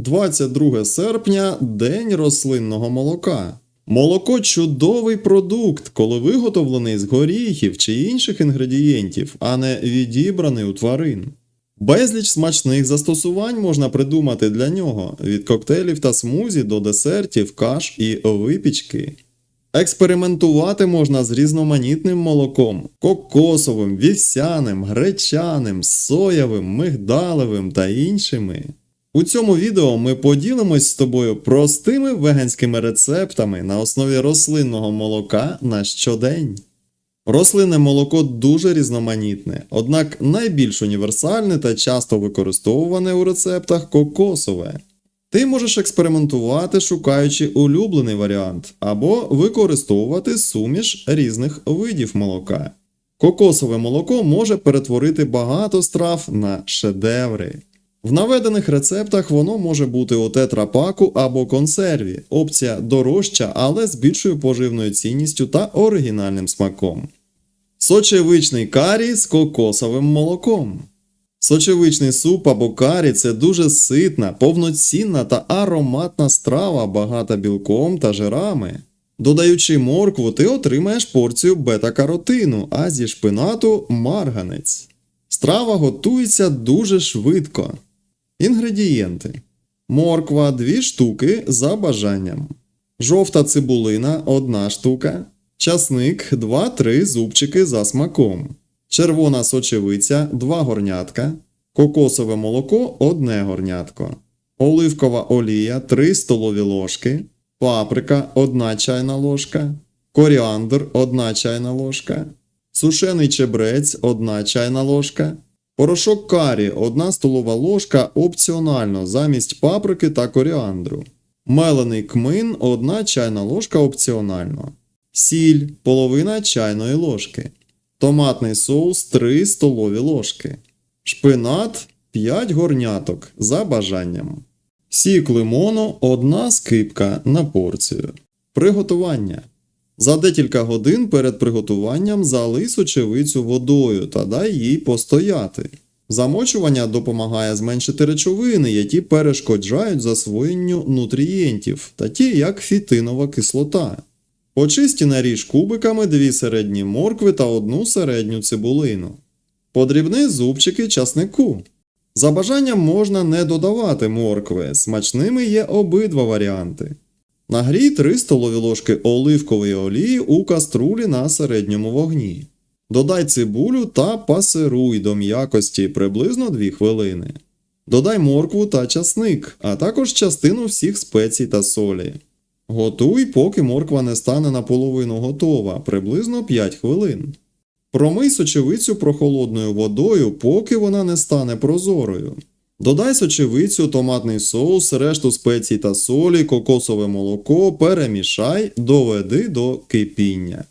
22 серпня День рослинного молока. Молоко чудовий продукт, коли виготовлений з горіхів чи інших інгредієнтів, а не відібраний у тварин. Безліч смачних застосувань можна придумати для нього від коктейлів та смузі до десертів, каш і випічки. Експериментувати можна з різноманітним молоком: кокосовим, вівсяним, гречаним, соєвим, мигдалевим та іншими. У цьому відео ми поділимось з тобою простими веганськими рецептами на основі рослинного молока на щодень. Рослинне молоко дуже різноманітне, однак найбільш універсальне та часто використовуване у рецептах кокосове. Ти можеш експериментувати, шукаючи улюблений варіант, або використовувати суміш різних видів молока. Кокосове молоко може перетворити багато страв на шедеври. В наведених рецептах воно може бути у тетрапаку або консерві. Опція дорожча, але з більшою поживною цінністю та оригінальним смаком. Сочевичний карі з кокосовим молоком. Сочевичний суп або карі це дуже ситна, повноцінна та ароматна страва, багата білком та жирами. Додаючи моркву, ти отримаєш порцію бета-каротину, а зі шпинату марганець. Страва готується дуже швидко. Інгредієнти: морква 2 штуки за бажанням, жовта цибулина 1 штука, часник 2-3 зубчики за смаком, червона сочевиця 2 горнятка, кокосове молоко 1 горнятко, оливкова олія 3 столові ложки, паприка 1 чайна ложка, коріандр 1 чайна ложка, сушений чебрець 1 чайна ложка. Порошок карі 1 столова ложка опціонально замість паприки та коріандру. Мелений кмин 1 чайна ложка опціонально. Сіль половина чайної ложки. Томатний соус 3 столові ложки. Шпинат 5 горняток за бажанням. Сік лимону 1 скипка на порцію. Приготування. За декілька годин перед приготуванням залий сочевицю водою та дай їй постояти. Замочування допомагає зменшити речовини, які перешкоджають засвоєнню нутрієнтів, такі як фітинова кислота. Почисті наріж кубиками дві середні моркви та одну середню цибулину. Подрібни зубчики часнику. За бажанням можна не додавати моркви, смачними є обидва варіанти. Нагрій 3 столові ложки оливкової олії у каструлі на середньому вогні. Додай цибулю та пасируй до м'якості приблизно 2 хвилини. Додай моркву та часник, а також частину всіх спецій та солі. Готуй, поки морква не стане наполовину готова, приблизно 5 хвилин. Промий сочевицю прохолодною водою, поки вона не стане прозорою. Додай сочевицю, томатний соус, решту спецій та солі, кокосове молоко, перемішай, доведи до кипіння.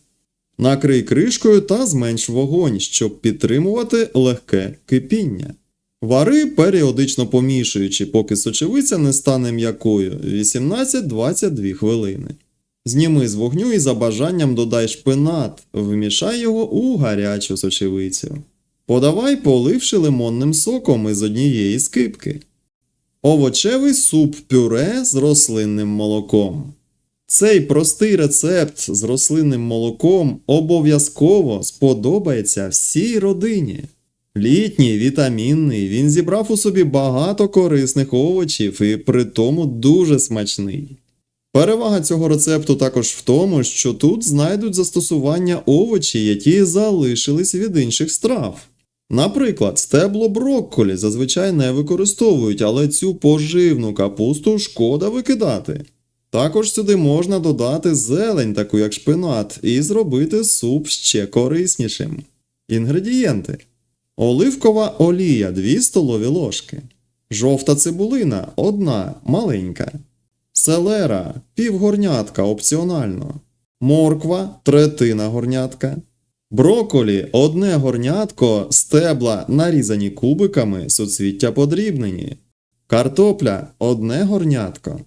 Накрий кришкою та зменш вогонь, щоб підтримувати легке кипіння. Вари, періодично помішуючи, поки сочевиця не стане м'якою 18-22 хвилини. Зніми з вогню і за бажанням додай шпинат, вмішай його у гарячу сочевицю. Подавай, поливши лимонним соком із однієї скипки. Овочевий суп пюре з рослинним молоком. Цей простий рецепт з рослинним молоком обов'язково сподобається всій родині. Літній, вітамінний, він зібрав у собі багато корисних овочів і при тому дуже смачний. Перевага цього рецепту також в тому, що тут знайдуть застосування овочі, які залишились від інших страв. Наприклад, стебло брокколі зазвичай не використовують, але цю поживну капусту шкода викидати. Також сюди можна додати зелень, таку як шпинат, і зробити суп ще кориснішим. Інгредієнти: оливкова олія 2 столові ложки, жовта цибулина 1 маленька, селера півгорнятка опціонально, морква третина горнятка. Броколі одне горнятко, стебла нарізані кубиками, суцвіття подрібнені. Картопля одне горнятко.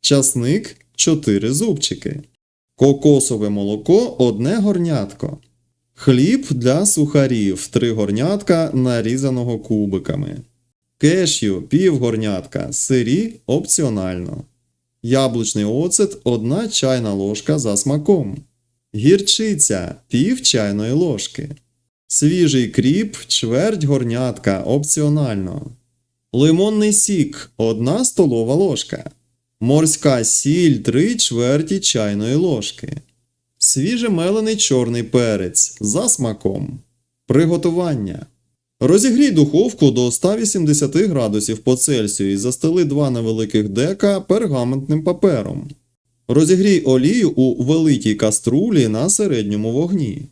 Часник 4 зубчики. Кокосове молоко одне горнятко. Хліб для сухарів 3 горнятка нарізаного кубиками. Кешю пів горнятка, сирі опціонально. Яблучний оцет 1 чайна ложка за смаком. Гірчиця пів чайної ложки. Свіжий кріп чверть горнятка опціонально. Лимонний сік 1 столова ложка. Морська сіль 3 чверті чайної ложки. Свіжемелений чорний перець за смаком. Приготування. Розігрій духовку до 180 градусів по Цельсію і застели два невеликих дека пергаментним папером. Розігрій олію у великій каструлі на середньому вогні.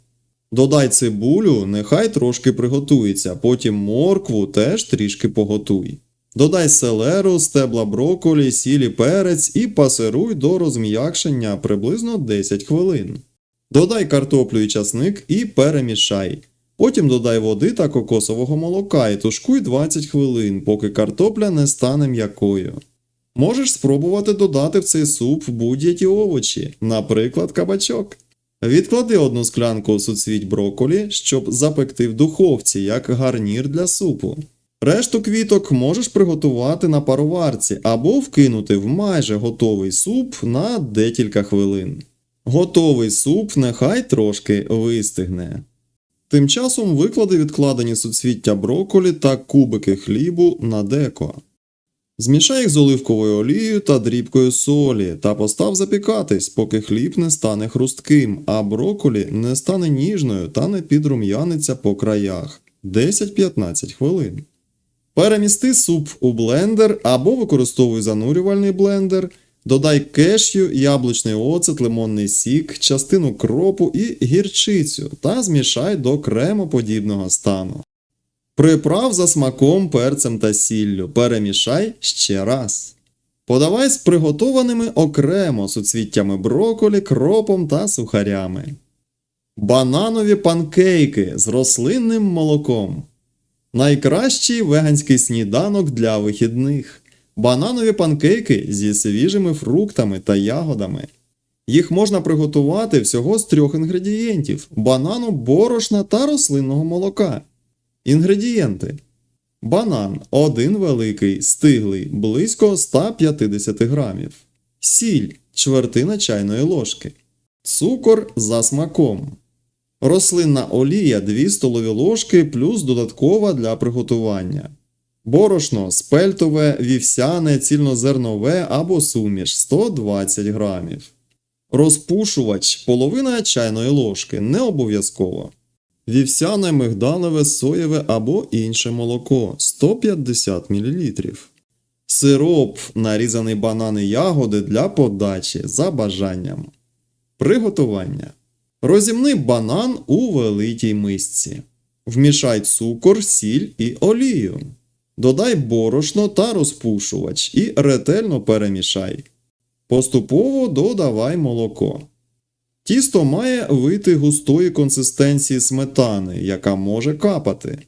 Додай цибулю, нехай трошки приготується, потім моркву теж трішки поготуй. Додай селеру, стебла брокколі, сілі перець і пасируй до розм'якшення приблизно 10 хвилин. Додай картоплю і часник і перемішай. Потім додай води та кокосового молока і тушкуй 20 хвилин, поки картопля не стане м'якою. Можеш спробувати додати в цей суп будь-які овочі, наприклад, кабачок. Відклади одну склянку суцвіть брокколі, щоб запекти в духовці як гарнір для супу. Решту квіток можеш приготувати на пароварці або вкинути в майже готовий суп на декілька хвилин. Готовий суп нехай трошки вистигне. Тим часом виклади відкладені суцвіття брокколі та кубики хлібу на деко. Змішай їх з оливковою олією та дрібкою солі та постав запікатись, поки хліб не стане хрустким, а брокколі не стане ніжною та не підрум'яниться по краях 10-15 хвилин. Перемісти суп у блендер або використовуй занурювальний блендер. Додай кешю, яблучний оцет, лимонний сік, частину кропу і гірчицю та змішай до кремоподібного стану. Приправ за смаком, перцем та сіллю. Перемішай ще раз. Подавай з приготованими окремо суцвіттями броколі, кропом та сухарями. Бананові панкейки з рослинним молоком. Найкращий веганський сніданок для вихідних. Бананові панкейки зі свіжими фруктами та ягодами. Їх можна приготувати всього з трьох інгредієнтів: банану, борошна та рослинного молока. Інгредієнти: банан один великий, стиглий, близько 150 грамів, сіль чвертина чайної ложки, цукор за смаком, рослинна олія 2 столові ложки плюс додаткова для приготування. Борошно спельтове, вівсяне, цільнозернове або суміш 120 грамів. Розпушувач половина чайної ложки не обов'язково. Вівсяне, мигдалеве, соєве або інше молоко 150 мл. Сироп, нарізаний банани ягоди для подачі за бажанням. Приготування. Розімни банан у великій мисці. Вмішай цукор, сіль і олію. Додай борошно та розпушувач і ретельно перемішай. Поступово додавай молоко. Тісто має вийти густої консистенції сметани, яка може капати.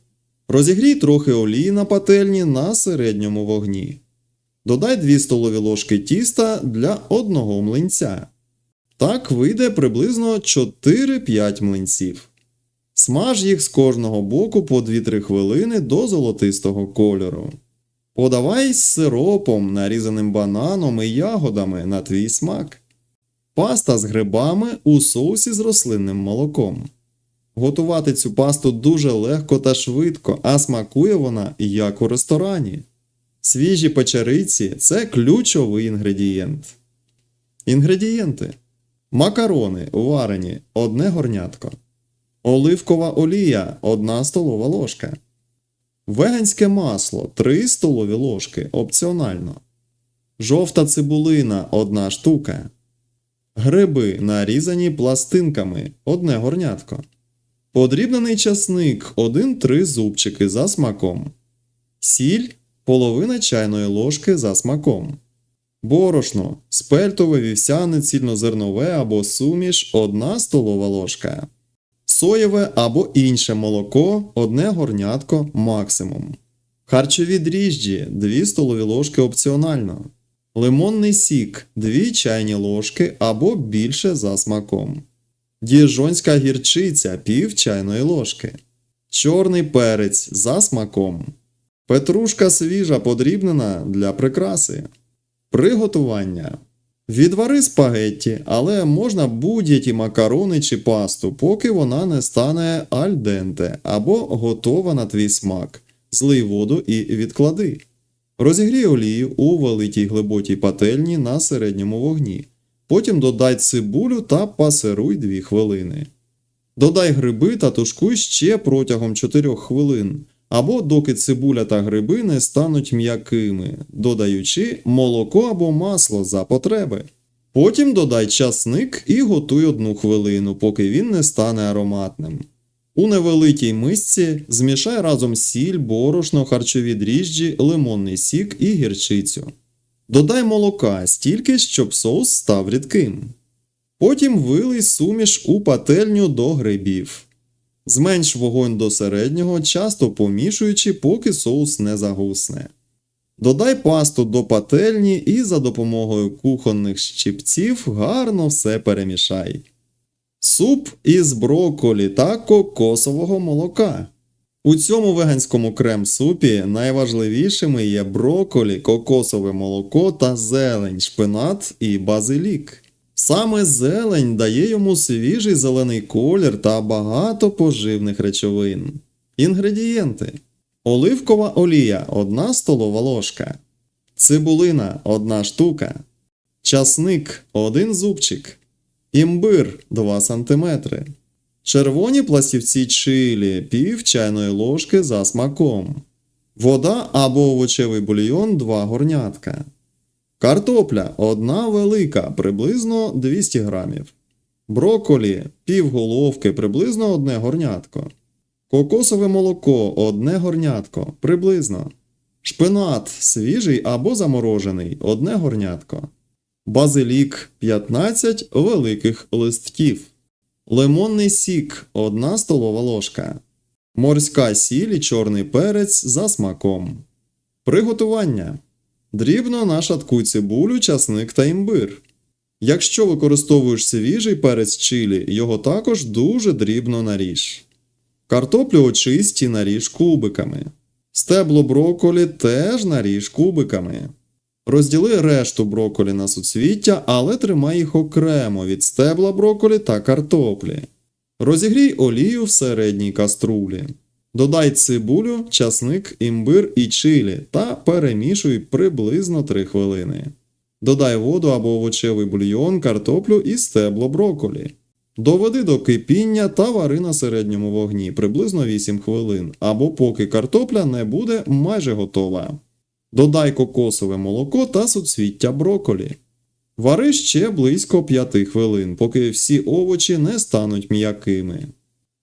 Розігрій трохи олії на пательні на середньому вогні. Додай 2 столові ложки тіста для одного млинця. Так вийде приблизно 4-5 млинців. Смаж їх з кожного боку по 2-3 хвилини до золотистого кольору. Подавай з сиропом, нарізаним бананом і ягодами на твій смак. Паста з грибами у соусі з рослинним молоком. Готувати цю пасту дуже легко та швидко, а смакує вона як у ресторані. Свіжі печериці це ключовий інгредієнт. Інгредієнти: макарони варені одне горнятко. Оливкова олія 1 столова ложка. Веганське масло 3 столові ложки опціонально. Жовта цибулина 1 штука. Гриби нарізані пластинками 1 горнятко. Подрібнений часник 1-3 зубчики за смаком. Сіль половина чайної ложки за смаком. Борошно спельтове вівсяне цільнозернове або суміш 1 столова ложка. Соєве або інше молоко одне горнятко максимум. Харчові дріжджі 2 столові ложки опціонально. Лимонний сік 2 чайні ложки або більше за смаком. Діжонська гірчиця пів чайної ложки. Чорний перець за смаком. Петрушка свіжа подрібнена для прикраси. Приготування. Відвари спагетті, але можна будь-які макарони чи пасту, поки вона не стане альденте або готова на твій смак. Злий воду і відклади. Розігрій олію у великій глибокій пательні на середньому вогні. Потім додай цибулю та пасируй 2 хвилини. Додай гриби та тушкуй ще протягом 4 хвилин, або доки цибуля та гриби не стануть м'якими, додаючи молоко або масло за потреби. Потім додай часник і готуй одну хвилину, поки він не стане ароматним. У невеликій мисці змішай разом сіль, борошно, харчові дріжджі, лимонний сік і гірчицю. Додай молока стільки, щоб соус став рідким. Потім вилий суміш у пательню до грибів. Зменш вогонь до середнього, часто помішуючи, поки соус не загусне. Додай пасту до пательні і за допомогою кухонних щипців гарно все перемішай. Суп із брокколі та кокосового молока. У цьому веганському крем-супі найважливішими є брокколі, кокосове молоко та зелень, шпинат і базилік. Саме зелень дає йому свіжий зелений колір та багато поживних речовин. Інгредієнти: оливкова олія 1 столова ложка, цибулина 1 штука, часник 1 зубчик, імбир 2 см, червоні пластівці чилі пів чайної ложки за смаком, вода або овочевий бульйон 2 горнятка. Картопля одна велика, приблизно 200 грамів. Брокколі півголовки, приблизно одне горнятко. Кокосове молоко одне горнятко, приблизно. Шпинат свіжий або заморожений одне горнятко. Базилік 15 великих листків. Лимонний сік 1 столова ложка. Морська сіль і чорний перець за смаком. Приготування. Дрібно нашаткуй цибулю, часник та імбир. Якщо використовуєш свіжий перець чилі, його також дуже дрібно наріж. Картоплю очисті наріж кубиками. Стебло брокколі теж наріж кубиками. Розділи решту брокколі на суцвіття, але тримай їх окремо від стебла брокколі та картоплі. Розігрій олію в середній каструлі. Додай цибулю, часник, імбир і чилі та перемішуй приблизно 3 хвилини. Додай воду або овочевий бульйон, картоплю і стебло брокколі. Доведи до кипіння та вари на середньому вогні приблизно 8 хвилин, або поки картопля не буде майже готова. Додай кокосове молоко та суцвіття брокколі. Вари ще близько 5 хвилин, поки всі овочі не стануть м'якими.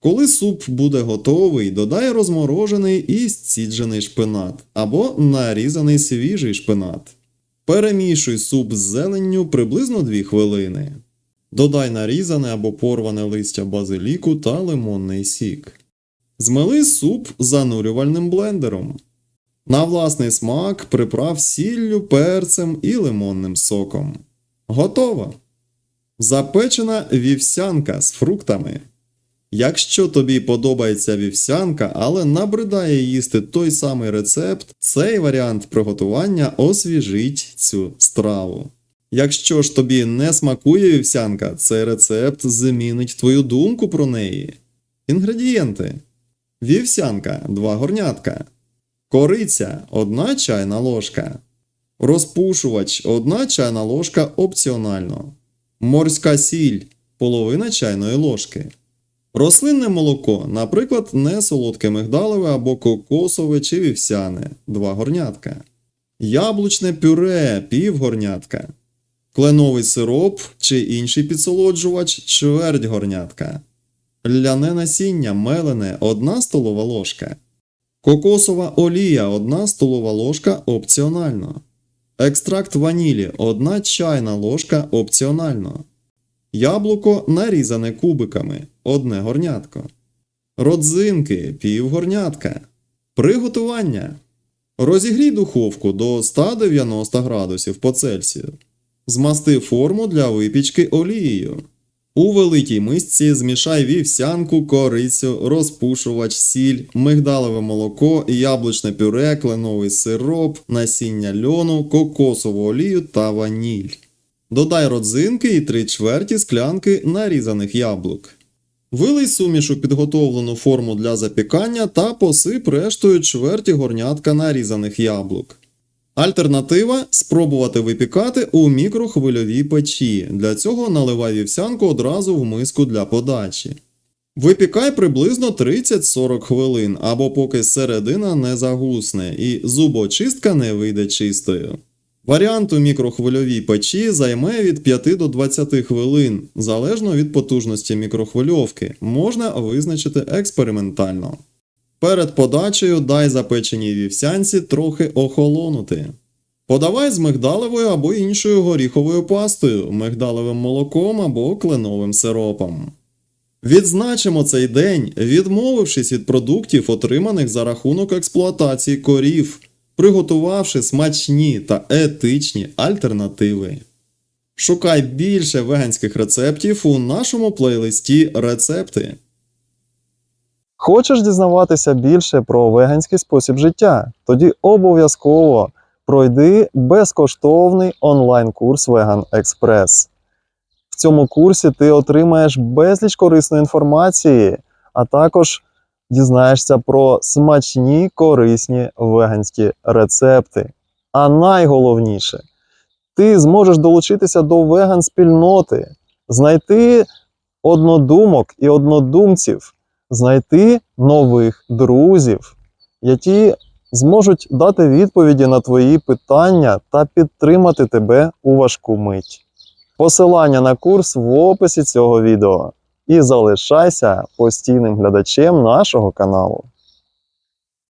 Коли суп буде готовий, додай розморожений і зціджений шпинат або нарізаний свіжий шпинат. Перемішуй суп з зеленню приблизно 2 хвилини. Додай нарізане або порване листя базиліку та лимонний сік. Змели суп занурювальним блендером. На власний смак приправ сіллю, перцем і лимонним соком. Готово! Запечена вівсянка з фруктами. Якщо тобі подобається вівсянка, але набридає їсти той самий рецепт, цей варіант приготування освіжить цю страву. Якщо ж тобі не смакує вівсянка, цей рецепт змінить твою думку про неї. Інгредієнти: вівсянка 2 горнятка, кориця 1 чайна ложка, розпушувач 1 чайна ложка опціонально, морська сіль половина чайної ложки. Рослинне молоко, наприклад, не солодке мигдалеве або кокосове чи вівсяне 2 горнятка. Яблучне пюре пів горнятка. Кленовий сироп чи інший підсолоджувач чверть горнятка. Ляне насіння мелене 1 столова ложка. Кокосова олія 1 столова ложка опціонально. Екстракт ванілі 1 чайна ложка опціонально. Яблуко нарізане кубиками одне горнятко. Родзинки пів горнятка. Приготування. Розігрій духовку до 190 градусів по Цельсію. Змасти форму для випічки олією. У великій мисці змішай вівсянку, корицю, розпушувач, сіль, мигдалеве молоко, яблучне пюре, кленовий сироп, насіння льону, кокосову олію та ваніль. Додай родзинки і 3 чверті склянки нарізаних яблук. Вилий суміш у підготовлену форму для запікання та посип рештою чверті горнятка нарізаних яблук. Альтернатива спробувати випікати у мікрохвильовій печі. Для цього наливай вівсянку одразу в миску для подачі. Випікай приблизно 30-40 хвилин, або поки середина не загусне і зубочистка не вийде чистою. Варіант у мікрохвильовій печі займе від 5 до 20 хвилин, залежно від потужності мікрохвильовки, можна визначити експериментально. Перед подачею дай запеченій вівсянці трохи охолонути. Подавай з мигдалевою або іншою горіховою пастою, мигдалевим молоком або кленовим сиропом. Відзначимо цей день, відмовившись від продуктів, отриманих за рахунок експлуатації корів, приготувавши смачні та етичні альтернативи. Шукай більше веганських рецептів у нашому плейлисті Рецепти. Хочеш дізнаватися більше про веганський спосіб життя? Тоді обов'язково пройди безкоштовний онлайн-курс Vegan Express. В цьому курсі ти отримаєш безліч корисної інформації, а також дізнаєшся про смачні корисні веганські рецепти. А найголовніше, ти зможеш долучитися до веган-спільноти, знайти однодумок і однодумців знайти нових друзів, які зможуть дати відповіді на твої питання та підтримати тебе у важку мить. Посилання на курс в описі цього відео. І залишайся постійним глядачем нашого каналу.